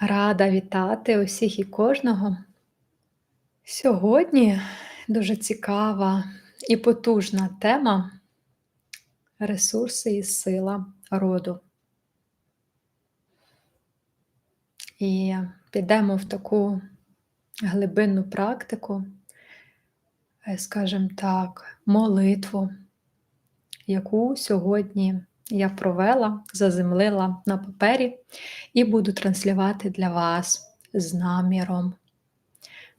Рада вітати усіх і кожного. Сьогодні дуже цікава і потужна тема ресурси і сила роду. І підемо в таку глибинну практику, скажімо так, молитву, яку сьогодні я провела, заземлила на папері і буду транслювати для вас з наміром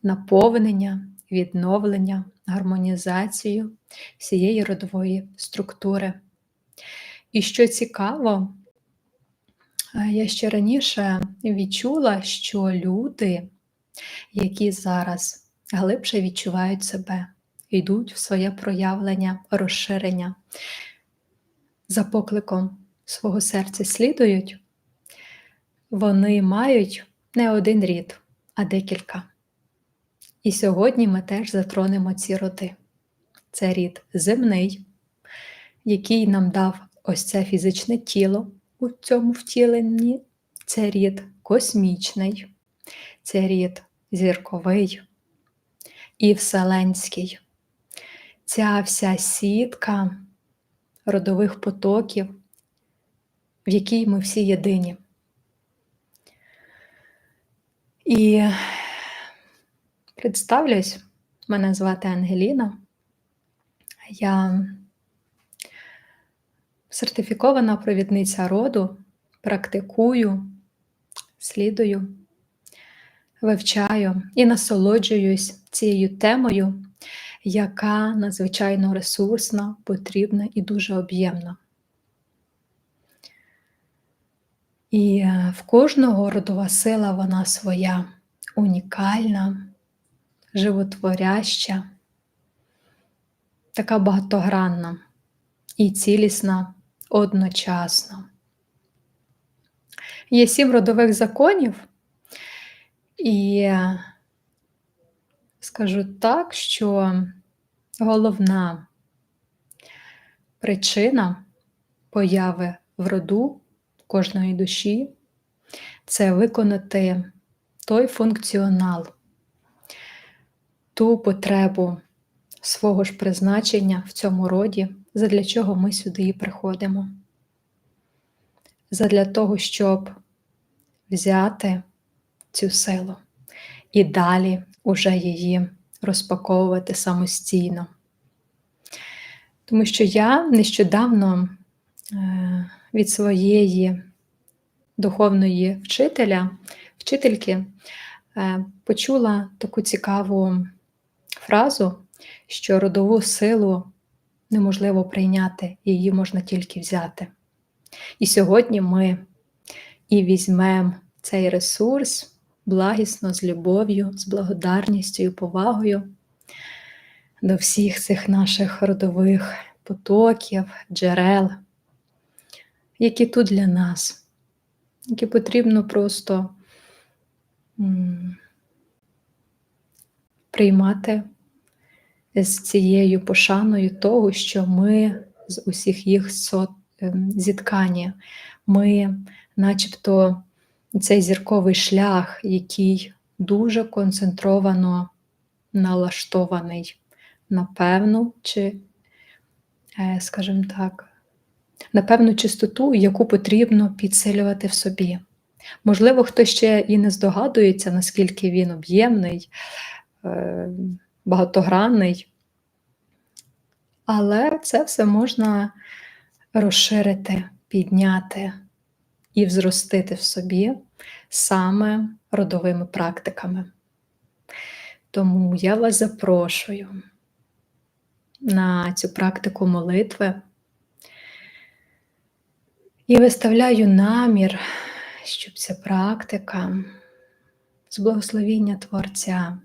наповнення, відновлення, гармонізацію всієї родової структури. І що цікаво, е, я ще раніше відчула, що люди, які зараз глибше відчувають себе, йдуть в своє проявлення, розширення, за покликом свого серця слідують, вони мають не один рід, а декілька. І сьогодні ми теж затронемо ці роди. Це рід земний, який нам дав ось це фізичне тіло у цьому втіленні, це рід космічний, це рід зірковий і вселенський. Ця вся сітка родових потоків, в якій ми всі єдині. І представлюсь, мене звати Ангеліна. Я сертифікована провідниця роду, практикую, слідую, вивчаю і насолоджуюсь цією темою, яка надзвичайно ресурсна, потрібна і дуже об'ємна. І е, в кожного родова сила вона своя, унікальна, животворяща, така багатогранна і цілісна одночасно. Є сім родових законів, і е, скажу так, що головна причина появи в роду кожної душі це виконати той функціонал, ту потребу свого ж призначення в цьому роді, задля чого ми сюди і приходимо. Задля того, щоб взяти цю силу і далі уже її розпаковувати самостійно. Тому що я нещодавно е, від своєї духовної вчителя, вчительки е, почула таку цікаву фразу, що родову силу неможливо прийняти, її можна тільки взяти. І сьогодні ми і візьмемо цей ресурс благісно, з любов'ю, з благодарністю і повагою до всіх цих наших родових потоків, джерел, які тут для нас, які потрібно просто приймати з цією пошаною того, що ми з усіх їх ем, зіткання, ми начебто цей зірковий шлях, який дуже концентровано налаштований на певну чи, е, скажімо так, на певну чистоту, яку потрібно підсилювати в собі. Можливо, хто ще і не здогадується, наскільки він об'ємний, е, багатогранний, але це все можна розширити, підняти і взростити в собі саме родовими практиками. Тому я вас запрошую на цю практику молитви і виставляю намір, щоб ця практика з благословіння Творця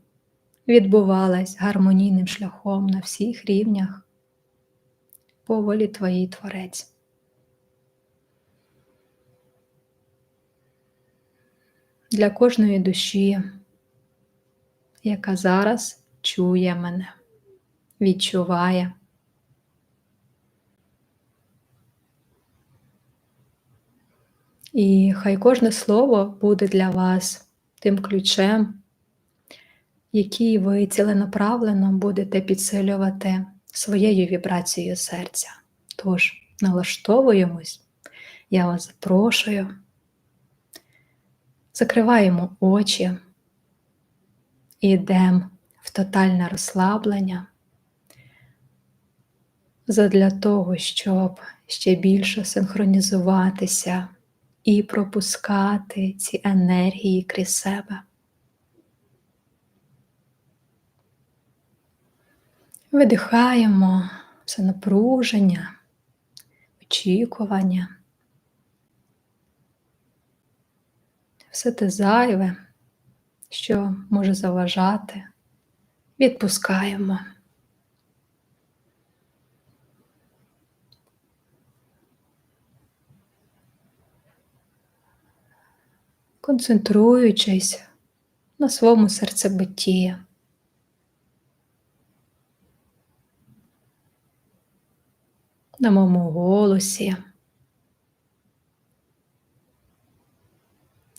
відбувалась гармонійним шляхом на всіх рівнях по волі Твоїй Творець. Для кожної душі, яка зараз чує мене, відчуває. І хай кожне слово буде для вас тим ключем, який ви ціленаправленно будете підсилювати своєю вібрацією серця. Тож, налаштовуємось, я вас запрошую, закриваємо очі і йдемо в тотальне розслаблення задля того, щоб ще більше синхронізуватися і пропускати ці енергії крізь себе. Видихаємо все напруження, очікування, все те зайве, що може заважати, відпускаємо. Концентруючись на своєму серцебитті. на моєму голосі.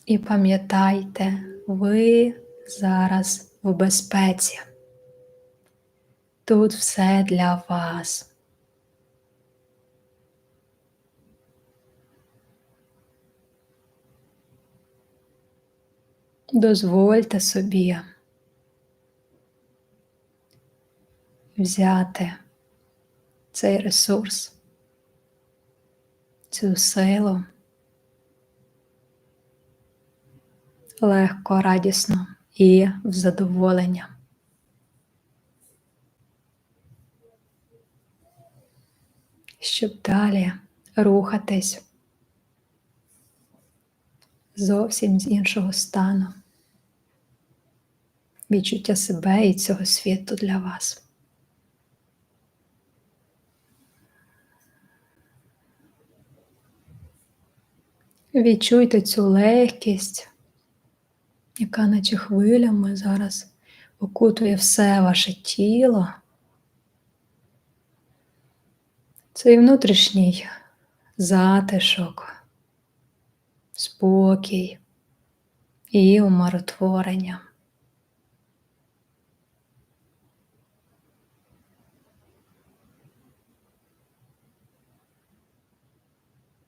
І пам'ятайте, ви зараз в безпеці. Тут все для вас. Дозвольте собі взяти цей ресурс, цю силу легко, радісно і в задоволення. Щоб далі рухатись зовсім з іншого стану, відчуття себе і цього світу для вас. Відчуйте цю легкість, яка наче хвилями зараз окутує все ваше тіло. Цей внутрішній затишок, спокій і умиротворення.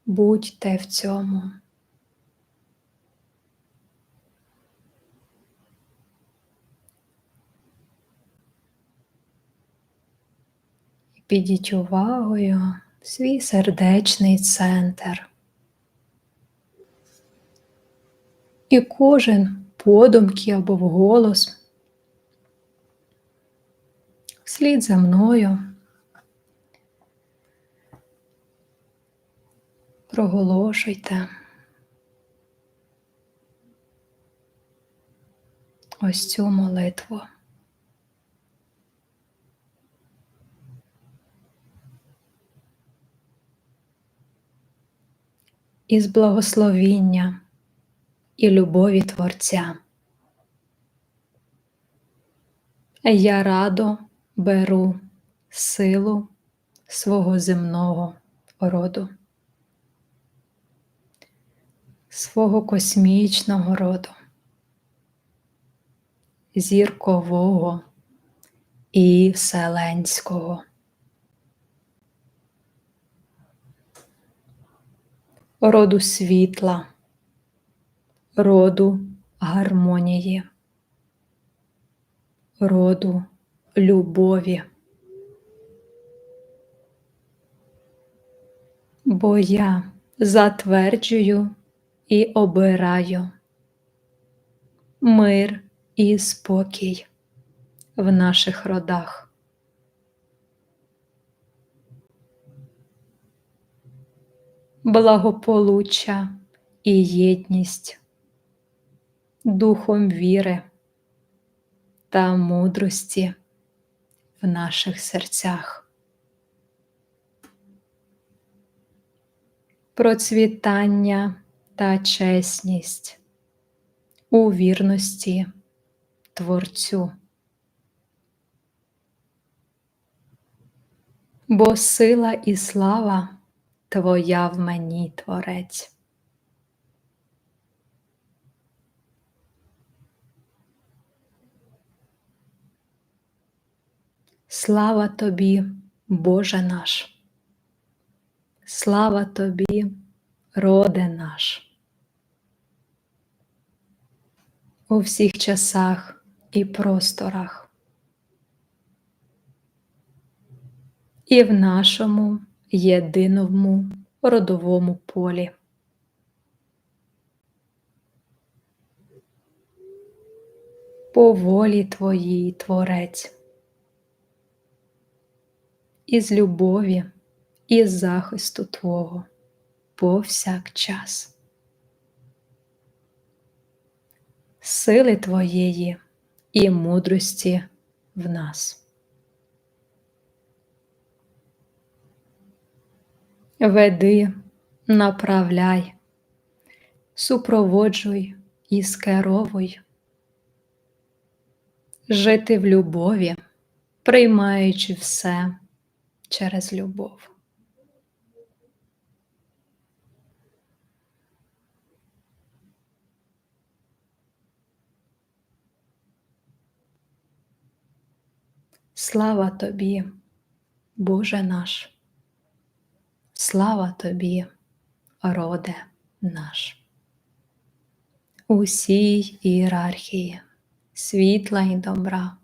Будьте в цьому. Підіть увагою в свій сердечний центр. І кожен подумки або вголос вслід за мною проголошуйте ось цю молитву. Із благословіння і любові Творця. Я радо беру силу свого земного роду свого космічного роду, зіркового і вселенського. Роду світла, роду гармонії, роду любові. Бо я затверджую і обираю мир і спокій в наших родах. Благополуччя і єдність духом віри та мудрості в наших серцях. Процвітання та чесність у вірності Творцю. Бо сила і слава Твоя в мені творець. Слава тобі, Боже наш, слава тобі, роде наш. У всіх часах і просторах, і в нашому єдиному родовому полі. По волі Твоїй, Творець із любові і захисту Твого повсякчас. Сили Твоєї і мудрості в нас. Веди, направляй, супроводжуй і скеровуй, жити в любові, приймаючи все через любов. Слава тобі, Боже наш, слава тобі, роде наш. Усій ієрархії світла і добра.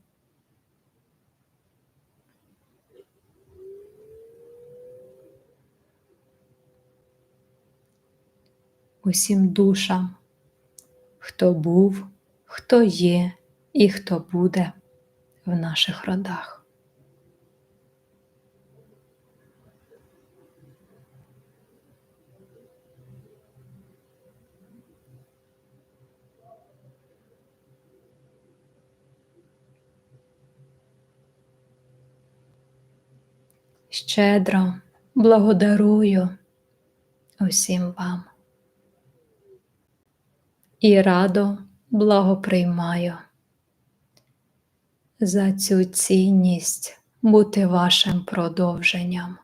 усім душам, хто був, хто є і хто буде в наших родах. Щедро благодарую усім вам і радо благоприймаю за цю цінність бути вашим продовженням.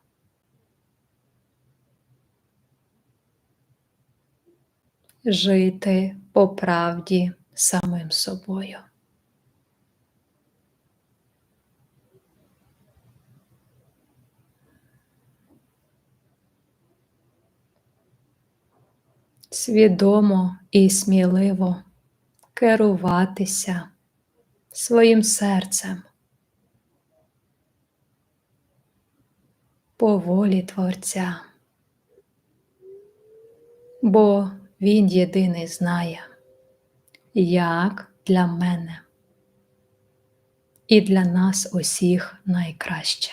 Жити по правді самим собою. Свідомо і сміливо керуватися своїм серцем по волі Творця, бо Він єдиний знає, як для мене і для нас усіх найкраще.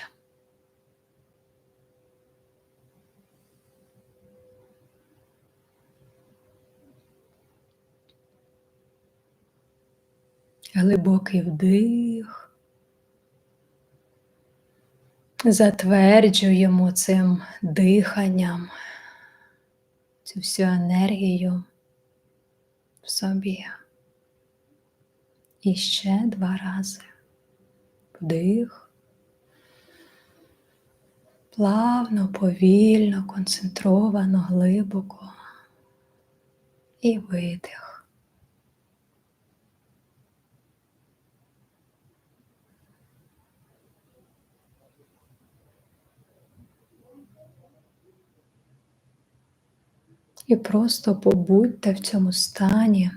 Глибокий вдих. Затверджуємо цим диханням цю всю енергію в собі. І ще два рази. Вдих. Плавно, повільно, концентровано, глибоко і видих. І просто побудьте в цьому стані.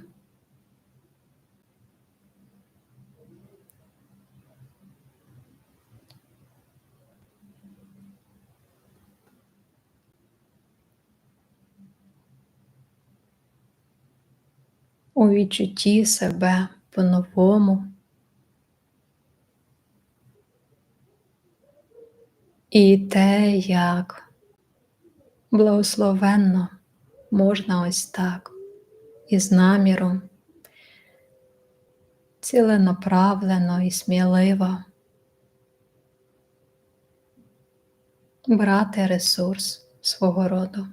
У відчутті себе по-новому. І те, як благословенно можна ось так, із наміром, ціленаправлено і сміливо. Брати ресурс свого роду,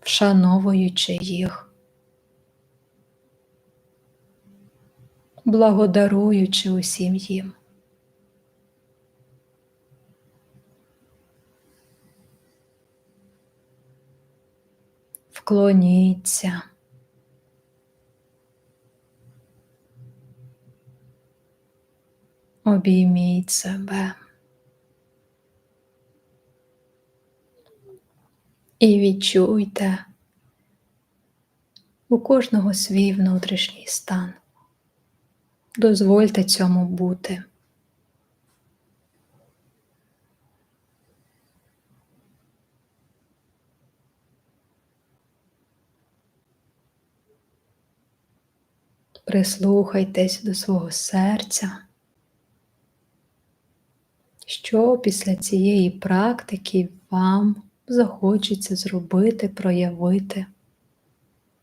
вшановуючи їх, благодаруючи усім їм. Вклоніться. Обійміть себе. І відчуйте у кожного свій внутрішній стан. Дозвольте цьому бути. Прислухайтесь до свого серця, що після цієї практики вам захочеться зробити, проявити.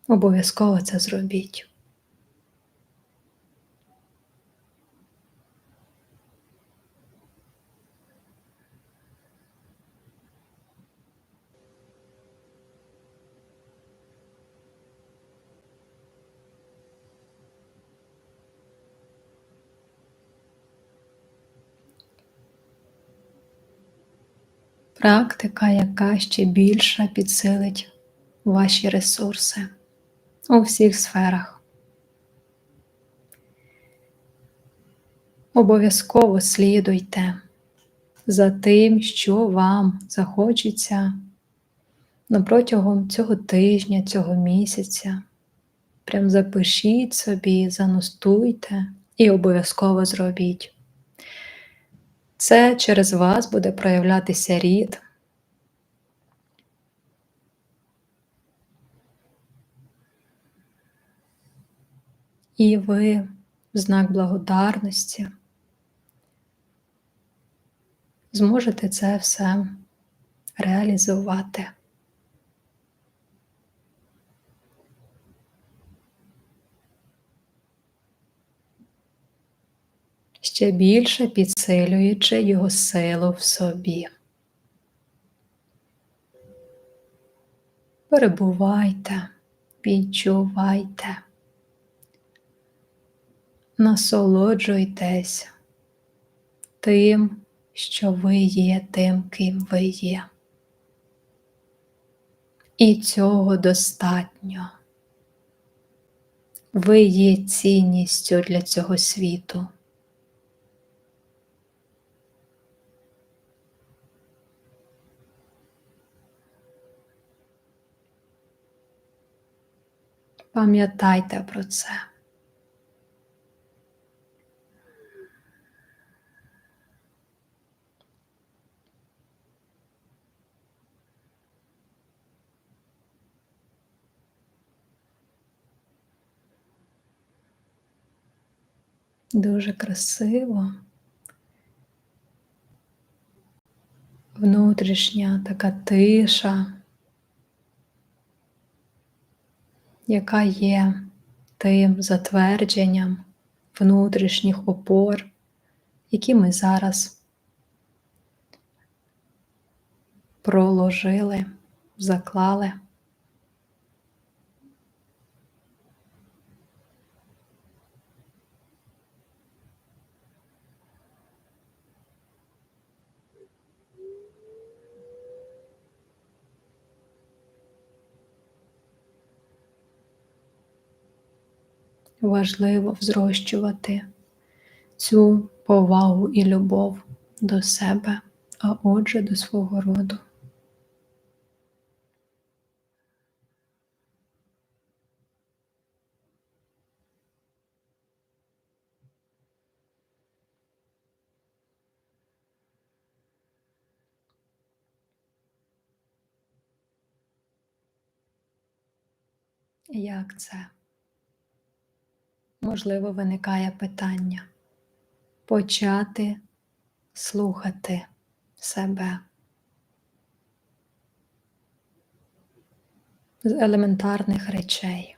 Обов'язково це зробіть. Практика, яка ще більше підсилить ваші ресурси у всіх сферах. Обов'язково слідуйте за тим, що вам захочеться на протягом цього тижня, цього місяця. Прям запишіть собі, заностуйте і обов'язково зробіть. Це через вас буде проявлятися рід. І ви в знак благодарності зможете це все реалізувати. Ще більше підсилюючи його силу в собі. Перебувайте, відчувайте, насолоджуйтесь тим, що ви є тим, ким ви є. І цього достатньо. Ви є цінністю для цього світу. Пам'ятайте про це. Дуже красиво. Внутрішня така тиша. Яка є тим затвердженням внутрішніх опор, які ми зараз проложили, заклали. Важливо взрощувати цю повагу і любов до себе, а отже, до свого роду. Як це? Можливо, виникає питання почати слухати себе з елементарних речей.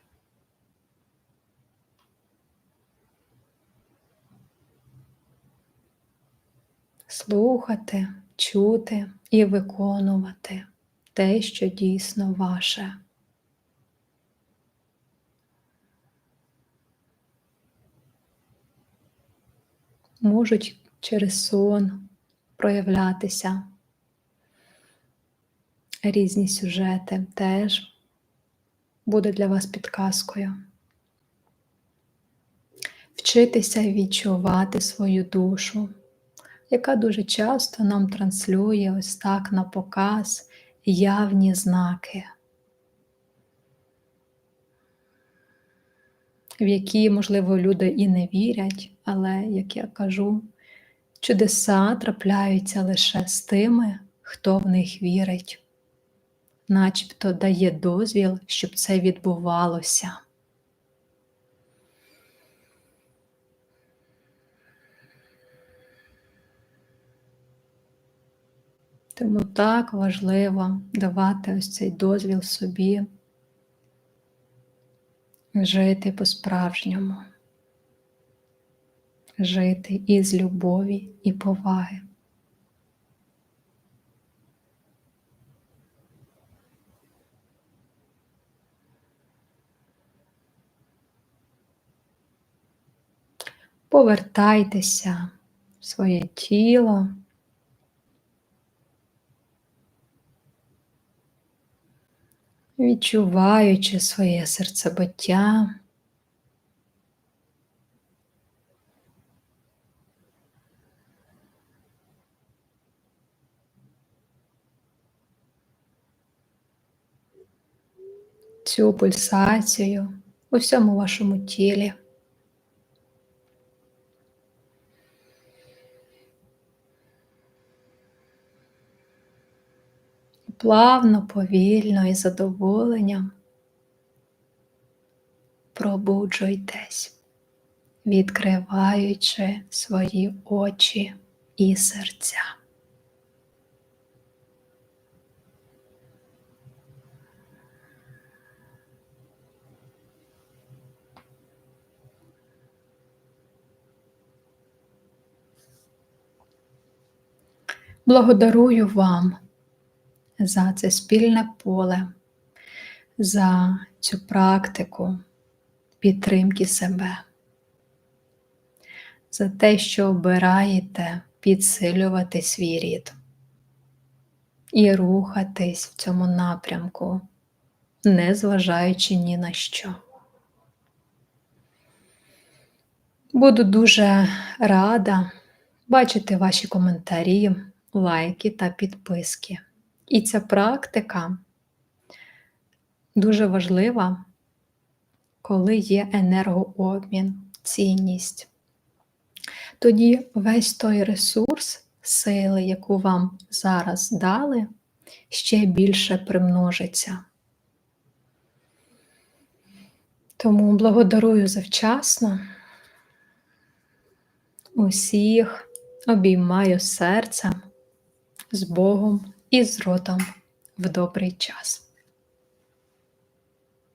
Слухати, чути і виконувати те, що дійсно ваше. Можуть через сон проявлятися різні сюжети, теж буде для вас підказкою. Вчитися відчувати свою душу, яка дуже часто нам транслює ось так на показ явні знаки, в які, можливо, люди і не вірять, але, як я кажу, чудеса трапляються лише з тими, хто в них вірить, начебто дає дозвіл, щоб це відбувалося. Тому так важливо давати ось цей дозвіл собі жити по-справжньому, жити із любові і поваги. Повертайтеся в своє тіло. Відчуваючи своє серцебиття. Цю пульсацію у всьому вашому тілі. Плавно, повільно і задоволенням пробуджуйтесь, відкриваючи свої очі і серця. Благодарую вам за це спільне поле, за цю практику підтримки себе, за те, що обираєте підсилювати свій рід і рухатись в цьому напрямку, не зважаючи ні на що. Буду дуже рада бачити ваші коментарі, лайки та підписки. І ця практика дуже важлива, коли є енергообмін, цінність. Тоді весь той ресурс, сили, яку вам зараз дали, ще більше примножиться. Тому благодарую завчасно. Усіх обіймаю серцем з Богом і з ротом в добрий час.